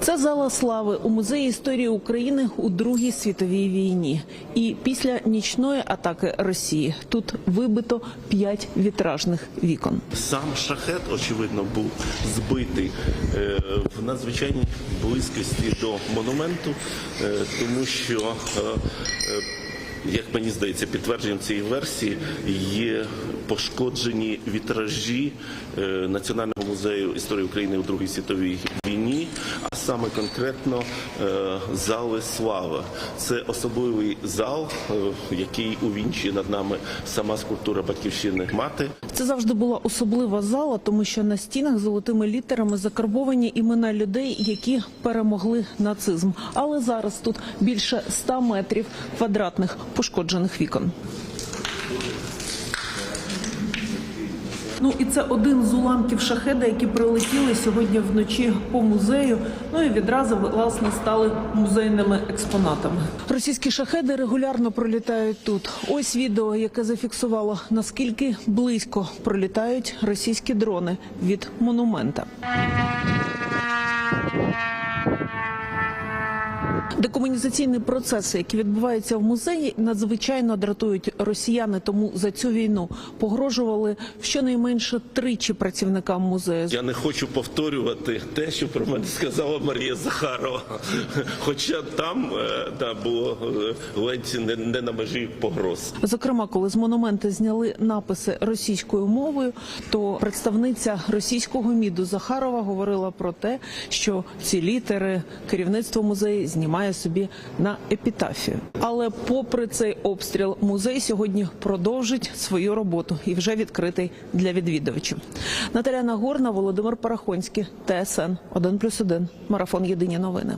Це зала слави у музеї історії України у Другій світовій війні. І після нічної атаки Росії тут вибито п'ять вітражних вікон. Сам шахет, очевидно, був збитий е, в надзвичайній близькості до монументу, е, тому що, е, як мені здається, підтвердженням цієї версії є пошкоджені вітражі е, Національного музею історії України у Другій світовій війні, а саме конкретно е, зали слави. Це особливий зал, е, який увінчує над нами сама скульптура батьківщини мати. Це завжди була особлива зала, тому що на стінах золотими літерами закарбовані імена людей, які перемогли нацизм. Але зараз тут більше 100 метрів квадратних пошкоджених вікон. Ну і це один з уламків шахеда, які прилетіли сьогодні вночі по музею. Ну і відразу власне стали музейними експонатами. Російські шахеди регулярно пролітають тут. Ось відео, яке зафіксувало наскільки близько пролітають російські дрони від монумента. Декомунізаційні процеси, які відбуваються в музеї, надзвичайно дратують росіяни. Тому за цю війну погрожували щонайменше тричі працівникам музею. Я не хочу повторювати те, що про мене сказала Марія Захарова. Хоча там е, да, було е, ледь не, не на межі погроз. Зокрема, коли з монумента зняли написи російською мовою, то представниця російського міду Захарова говорила про те, що ці літери керівництво музею знімає собі на епітафію. Але попри цей обстріл, музей сьогодні продовжить свою роботу і вже відкритий для відвідувачів. Наталя Нагорна, Володимир Парахонський, ТСН 1+,1, Марафон Єдині новини.